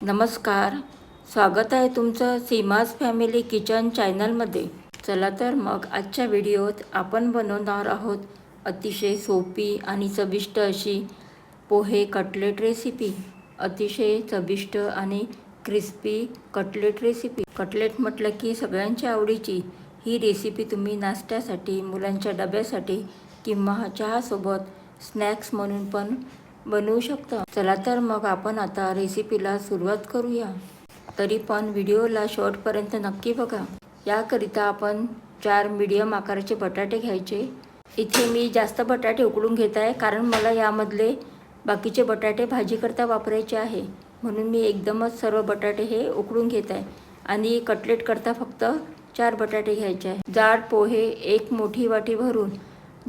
नमस्कार. स्वागत आहे तुमचं सीमाज फॅमिली किचन चॅनलमध्ये. चला तर मग आजच्या व्हिडिओत आपण बनवणार आहोत अतिशय सोपी आणि चविष्ट अशी पोहे कटलेट रेसिपी. अतिशय चविष्ट आणि क्रिस्पी कटलेट रेसिपी. कटलेट म्हटलं की सगळ्यांच्या आवडीची. ही रेसिपी तुम्ही नाश्त्यासाठी मुलांच्या डब्यासाठी किंवा चहासोबत स्नॅक्स म्हणून पण बनवू शकता. चला तर मग आपण आता रेसिपीला सुरुवात करूया. तरी पण व्हिडिओला शॉर्टपर्यंत नक्की बघा. याकरिता आपण चार मीडियम आकाराचे बटाटे घ्यायचे. इथे मी जास्त बटाटे उकडून घेत आहे कारण मला यामधले बाकीचे बटाटे भाजीकरता वापरायचे आहे. म्हणून मी एकदमच सर्व बटाटे हे उकडून घेत आहे. आणि कटलेट करता फक्त चार बटाटे घ्यायचे आहे. जाड पोहे एक मोठी वाटी भरून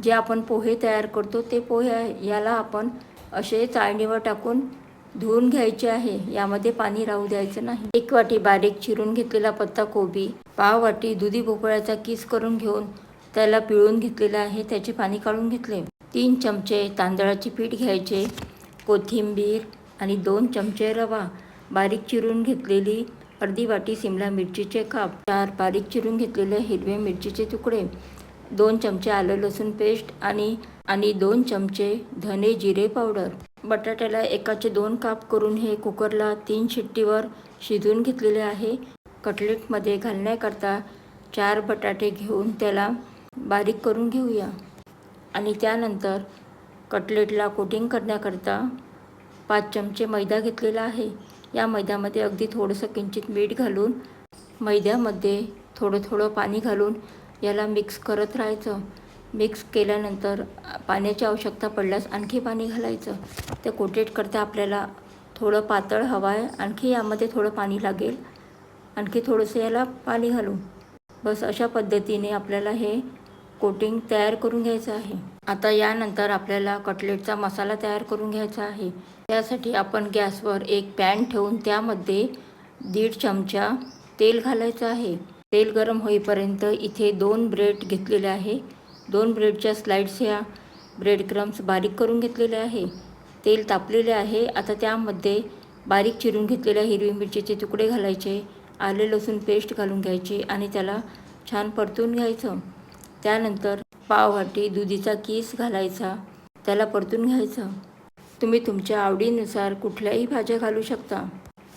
जे आपण पोहे तयार करतो ते पोहे आहे. याला आपण असे चाळणीवर टाकून धुवून घ्यायचे आहे. यामध्ये पाणी राहू द्यायचं नाही. एक वाटी बारीक चिरून घेतलेला पत्ता कोबी पाव वाटी दुधी भोपळ्याचा किस करून घेऊन त्याला पिळून घेतलेलं आहे. त्याचे पाणी काढून घेतले. तीन चमचे तांदळाचे पीठ घ्यायचे कोथिंबीर आणि दोन चमचे रवा. बारीक चिरून घेतलेली अर्धी वाटी सिमला मिरचीचे काप. चार बारीक चिरून घेतलेले हिरवे मिरचीचे तुकडे. दोन चमचे आलं लसूण पेस्ट आणि आणि दोन चमचे धने जिरे पावडर. बटाट्याला एकाचे दोन काप करून हे कुकरला तीन शिट्टीवर शिजवून घेतलेले आहे. कटलेटमध्ये घालण्याकरता चार बटाटे घेऊन त्याला बारीक करून घेऊया. आणि त्यानंतर कटलेटला कोटिंग करण्याकरता पाच चमचे मैदा घेतलेला आहे. या मैद्यामध्ये अगदी थोडंसं किंचित मीठ घालून मैद्यामध्ये थोडं थोडं पाणी घालून याला मिक्स करत राहायचं. मिक्स केल्यानंतर पाण्याची आवश्यकता पडल्यास आणखी पाणी घालायचं. ते कोटेट करता आपल्याला थोडं पातळ हवं आहे. आणखी यामध्ये थोडं पाणी लागेल. आणखी थोडंसं याला पाणी घालू बस अशा पद्धतीने आपल्याला हे कोटिंग तयार करून घ्यायचं आहे. आता यानंतर आपल्याला कटलेटचा मसाला तयार करून घ्यायचा आहे. त्यासाठी आपण गॅसवर एक पॅन ठेवून त्यामध्ये दीड चमचा तेल घालायचं आहे. तेल गरम होईपर्यंत इथे दोन ब्रेड घेतलेले आहे. दोन ब्रेडच्या स्लाइड्स ह्या ब्रेड क्रम्स बारीक करून घेतलेले आहे. तेल तापलेले आहे. आता त्यामध्ये बारीक चिरून घेतलेल्या हिरवी मिरचीचे तुकडे घालायचे आले लसूण पेस्ट घालून घ्यायची आणि त्याला छान परतून घ्यायचं. त्यानंतर पाववाटी दुधीचा कीस घालायचा त्याला परतून घ्यायचं. तुम्ही तुमच्या आवडीनुसार कुठल्याही भाज्या घालू शकता.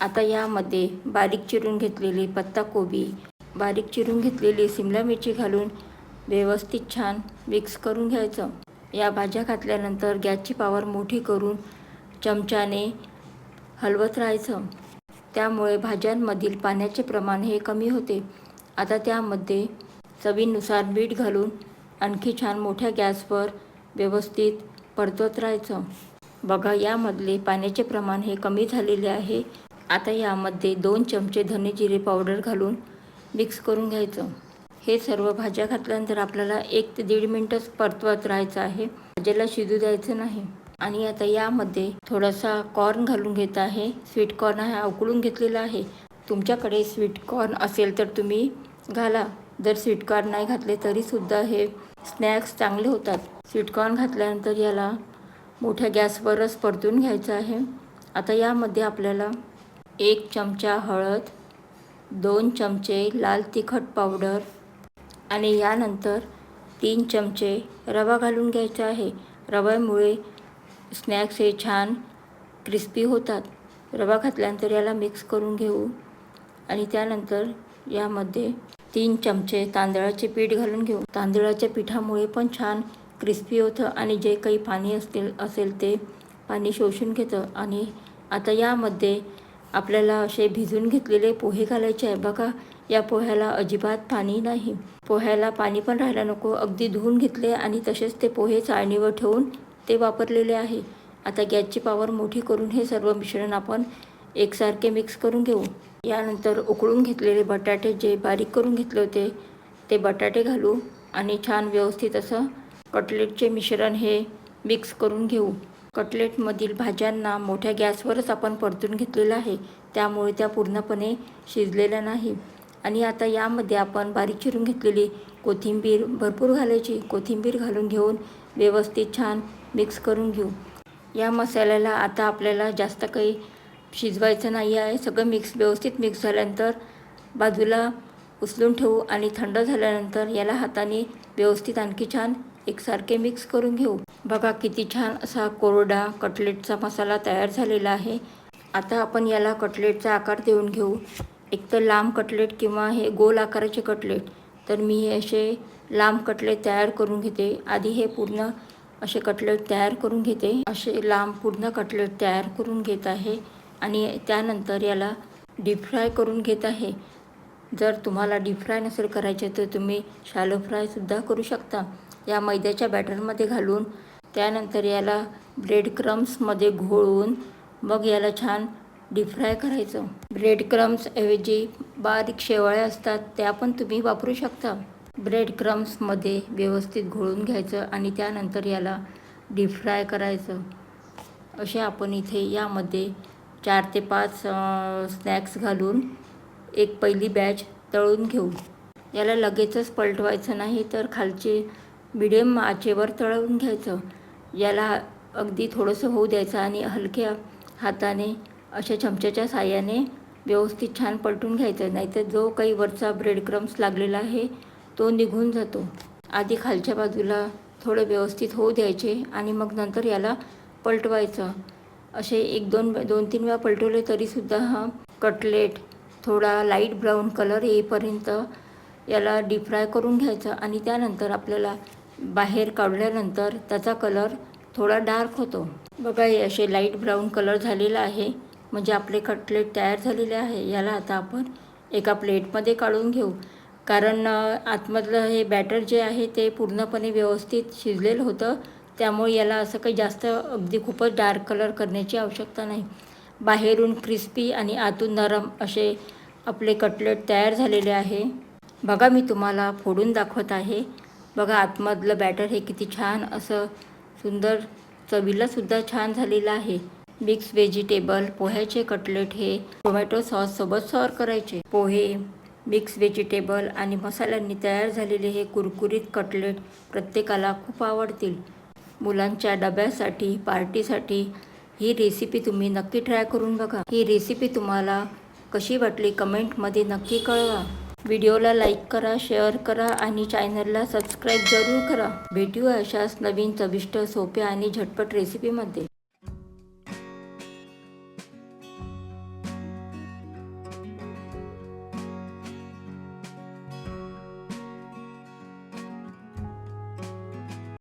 आता यामध्ये बारीक चिरून घेतलेली पत्ताकोबी बारीक चिरून घेतलेली सिमला मिरची घालून व्यवस्थित छान मिक्स करून घ्यायचं. या भाज्या घातल्यानंतर गॅसची पावर मोठी करून चमच्याने हलवत राहायचं. त्यामुळे भाज्यांमधील पाण्याचे प्रमाण हे कमी होते. आता त्यामध्ये चवीनुसार मीठ घालून आणखी छान मोठ्या गॅसवर व्यवस्थित परतवत राहायचं. बघा यामधले पाण्याचे प्रमाण हे कमी झालेले आहे. आता यामध्ये दोन चमचे धने जिरे पावडर घालून मिक्स करून घ्यायचं. हे सर्व भाज्या घातल्यानंतर आपल्याला एक ते दीड मिनटंच परतवत राहायचं आहे. भाज्याला शिजू द्यायचं नाही. आणि आता यामध्ये थोडासा कॉर्न घालून घेत आहे. स्वीट कॉर्न हा उकळून घेतलेला आहे. तुमच्याकडे स्वीट कॉर्न असेल तर तुम्ही घाला. जर स्वीट कॉर्न नाही घातले तरीसुद्धा हे स्नॅक्स चांगले होतात. स्वीट कॉर्न घातल्यानंतर याला मोठ्या गॅसवरच परतून घ्यायचं आहे. आता यामध्ये आपल्याला एक चमचा हळद दोन चमचे लाल तिखट पावडर आणि यानंतर तीन चमचे रवा घालून घ्यायचा आहे. रव्यामुळे स्नॅक्स हे छान क्रिस्पी होतात. रवा घातल्यानंतर याला मिक्स करून घेऊ आणि त्यानंतर यामध्ये तीन चमचे तांदळाचे पीठ घालून घेऊ. तांदळाच्या पिठामुळे पण छान क्रिस्पी होतं आणि जे काही पाणी असतील असेल ते पाणी शोषून घेतं. आणि आता यामध्ये आपल्याला असे भिजून घेतलेले पोहे घालायचे आहे. बघा या पोह्याला अजिबात पाणी नाही. पोह्याला पाणी पण राहायला नको. अगदी धुवून घेतले आणि तसेच ते पोहे चाळणीवर ठेवून ते वापरलेले आहे. आता गॅसची पावर मोठी करून हे सर्व मिश्रण आपण एकसारखे मिक्स करून घेऊ. यानंतर उकळून घेतलेले बटाटे जे बारीक करून घेतले होते ते बटाटे घालू आणि छान व्यवस्थित असं कटलेटचे मिश्रण हे मिक्स करून घेऊ. कटलेटमधील भाज्यांना मोठ्या गॅसवरच आपण परतून घेतलेलं आहे. त्यामुळे त्या पूर्णपणे शिजलेल्या नाही. आणि आता यामध्ये आपण बारीक चिरून घेतलेली कोथिंबीर भरपूर घालायची. कोथिंबीर घालून घेऊन व्यवस्थित छान मिक्स करून घेऊ. या मसाल्याला आता आपल्याला जास्त काही शिजवायचं नाही आहे. सगळं मिक्स व्यवस्थित मिक्स झाल्यानंतर बाजूला उचलून ठेवू आणि थंड झाल्यानंतर याला हाताने व्यवस्थित आणखी छान एकसारखे मिक्स करून घेऊ. बघा किती छान असा कोरडा कटलेटचा मसाला तयार झालेला आहे. आता आपण याला कटलेटचा आकार देऊन घेऊ. एक तर लांब कटलेट किंवा हे गोल आकाराचे कटलेट तर मी हे असे लांब कटलेट तयार करून घेते. आधी हे पूर्ण असे कटलेट तयार करून घेते. असे लांब पूर्ण कटलेट तयार करून घेत आहे आणि त्यानंतर याला डीप फ्राय करून घेत आहे. जर तुम्हाला डीप फ्राय नसेल करायचे तर तुम्ही शॅलो फ्रायसुद्धा करू शकता. या मैद्याच्या बॅटरमध्ये घालून त्यानंतर याला ब्रेड क्रम्समध्ये घोळून मग याला छान डीफ्राय करायचं. ब्रेड क्रम्सऐवजी बारीक शेवाळ्या असतात त्या पण तुम्ही वापरू शकता. ब्रेड क्रम्समध्ये व्यवस्थित घोळून घ्यायचं आणि त्यानंतर याला डीफ्राय करायचं. असे आपण इथे यामध्ये चार ते पाच स्नॅक्स घालून एक पहिली बॅच तळून घेऊ. याला लगेचच पलटवायचं नाही तर खालचे मिडियम आचेवर तळवून घ्यायचं. याला अगदी थोडंसं होऊ द्यायचं आणि हलक्या हाताने अशा चमच्याच्या साह्याने व्यवस्थित छान पलटून घ्यायचं. नाहीतर जो काही वरचा ब्रेड क्रम्स लागलेला आहे तो निघून जातो. आधी खालच्या बाजूला थोडं व्यवस्थित होऊ द्यायचे आणि मग नंतर याला पलटवायचं. असे एक दोन दोन तीन वेळा पलटवले तरीसुद्धा हा कटलेट थोडा लाइट ब्राऊन कलर येईपर्यंत याला डीप फ्राय करून घ्यायचं आणि त्यानंतर आपल्याला बाहेर काढल्यानंतर त्याचा कलर थोडा डार्क होतो. बघा हे असे लाइट ब्राऊन कलर झालेला आहे. म्हणजे आपले कटलेट तयार झालेले आहे. याला आता आपण एका प्लेटमध्ये काढून घेऊ. कारण आतमधलं हे बॅटर जे आहे ते पूर्णपणे व्यवस्थित शिजलेलं होतं. त्यामुळे याला असं काही जास्त अगदी खूपच डार्क कलर करण्याची आवश्यकता नाही. बाहेरून क्रिस्पी आणि आतून नरम असे आपले कटलेट तयार झालेले आहे. बघा मी तुम्हाला फोडून दाखवत आहे. बघा आतमधलं बॅटर हे किती छान असं सुंदर चवीलासुद्धा छान झालेलं आहे. मिक्स व्हेजिटेबल पोह्याचे कटलेट हे टोमॅटो सॉससोबत सर्व करायचे. पोहे मिक्स व्हेजिटेबल आणि मसाल्यांनी तयार झालेले हे कुरकुरीत कटलेट प्रत्येकाला खूप आवडतील. मुलांच्या डब्यासाठी पार्टीसाठी ही रेसिपी तुम्ही नक्की ट्राय करून बघा. ही रेसिपी तुम्हाला कशी वाटली कमेंटमध्ये नक्की कळवा. व्हिडिओला लाईक करा शेअर करा आणि चॅनलला सबस्क्राईब जरूर करा. भेटूया अशाच नवीन चविष्ट सोप्या आणि झटपट रेसिपीमध्ये.